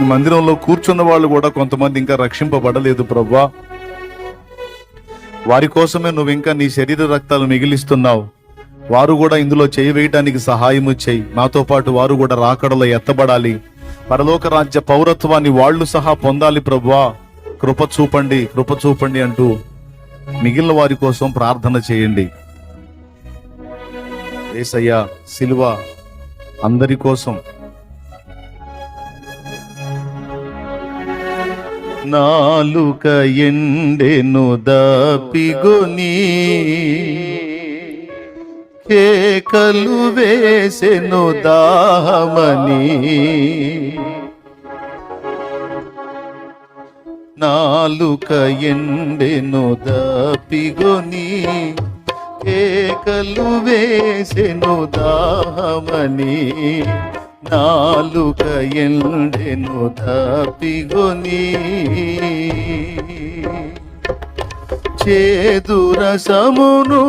మందిరంలో కూర్చున్న వాళ్ళు కూడా కొంతమంది ఇంకా రక్షింపబడలేదు ప్రభా వారి కోసమే నువ్వు ఇంకా నీ శరీర రక్తాలు మిగిలిస్తున్నావు. వారు కూడా ఇందులో చేయి వేయటానికి సహాయము చేయి. మాతో పాటు వారు కూడా రాకడలో ఎత్తబడాలి. పరలోక రాజ్య పౌరత్వాన్ని వాళ్ళు సహా పొందాలి ప్రభా కృప చూపండి కృప చూపండి అంటూ మిగిలిన వారి కోసం ప్రార్థన చేయండి. ఏసయ్యా సిలువ అందరి కోసం నాలుక ఎండెను దాపిగొని కేకలు వేసెను దాహమని. నాలుక ఎండెను దాపిగొని కేకలు వేసెను దాహమని. నాలుక ఎండెను తప్పిగొని చేదురసమును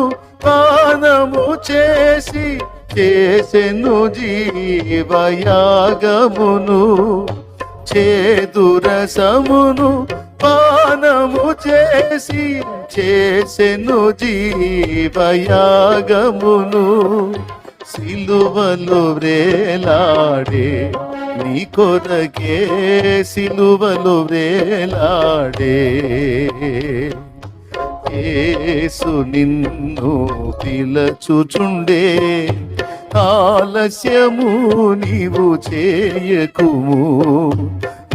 పానము చేసి చేసెను జీవయాగమును. చేదురసమును పానము చేసి చేసెను జీవయాగమును. సిలువలు వ్రేలాడే నీ కొరకే సిలువలు వ్రేలాడే ఏసు నిన్ను పిలచుచుండే ఆలస్యము నీవు చేయకుము.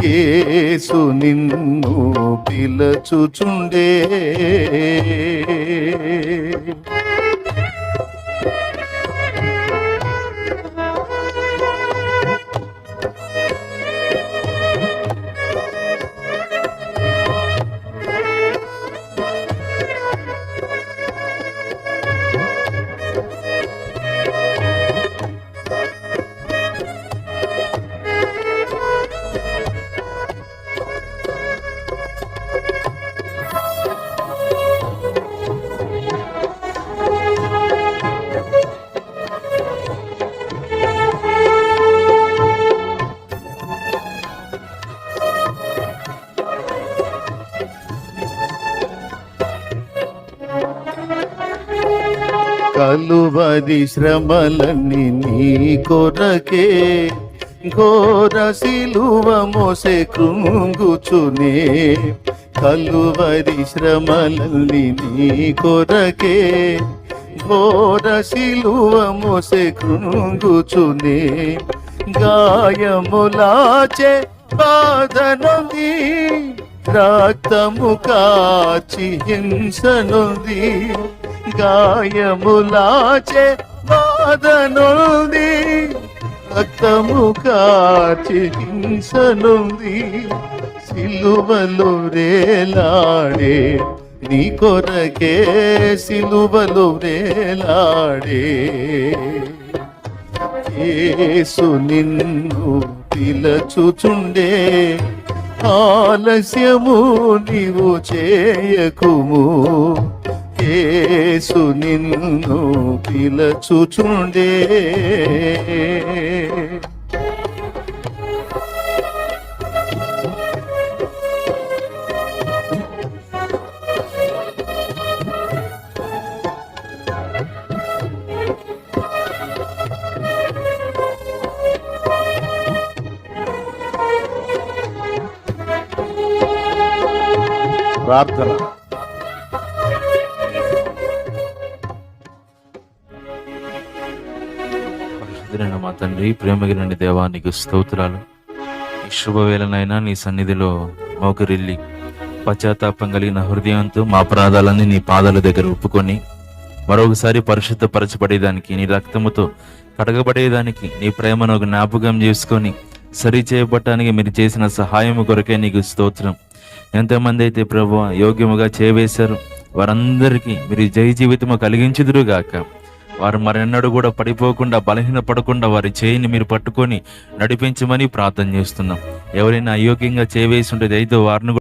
ఏసు నిన్ను పిలచుచుండే. కలువది శ్రమలన్నీ నీ కొరకే. ఘోర సిలువ మోసే కృంగుచునే. కలువరి శ్రమలన్నీ నీ కొరకే. ఘోర సిలువ మోసే కృంగుచునే. గాయములాచే బాధనుంది రక్తము కాచి హింసనుంది. గాయములాచే బాధనుంది రక్తము కాచి హింసనుంది సిలువలు రేలాడే నీ కొరకే సిలువలు రేలాడే. ఏసు నిన్ను పిలచుచుండే ఆలస్యము నీవు చేయకుము. యేసు నిన్ను పిలచుచుండే. ప్రార్థన. తండ్రి ప్రేమగిరండి దేవా నీకు స్తోత్రాలు. ఈ శుభవేళనైనా నీ సన్నిధిలో మోకరిల్లి పశ్చాత్తాపం కలిగిన హృదయంతో మా అపరాధాలన్నీ నీ పాదాల దగ్గర ఒప్పుకొని మరొకసారి పరిశుద్ధపరచబడేదానికి నీ రక్తముతో కడగబడేదానికి నీ ప్రేమను జ్ఞాపకం చేసుకొని సరి చేయబట్టానికి మీరు చేసిన సహాయము కొరకే నీకు స్తోత్రం. ఎంతమంది అయితే ప్రభు యోగ్యముగా చేవేశారు వారందరికీ మీరు జయ జీవితము కలిగించుదురుగాక. వారు మరెన్నడూ కూడా పడిపోకుండా బలహీన పడకుండా వారి చేయిని మీరు పట్టుకొని నడిపించమని ప్రార్థన చేస్తున్నాం. ఎవరైనా అయోగ్యంగా చేవేసి ఉంటే అయితే వారిని కూడా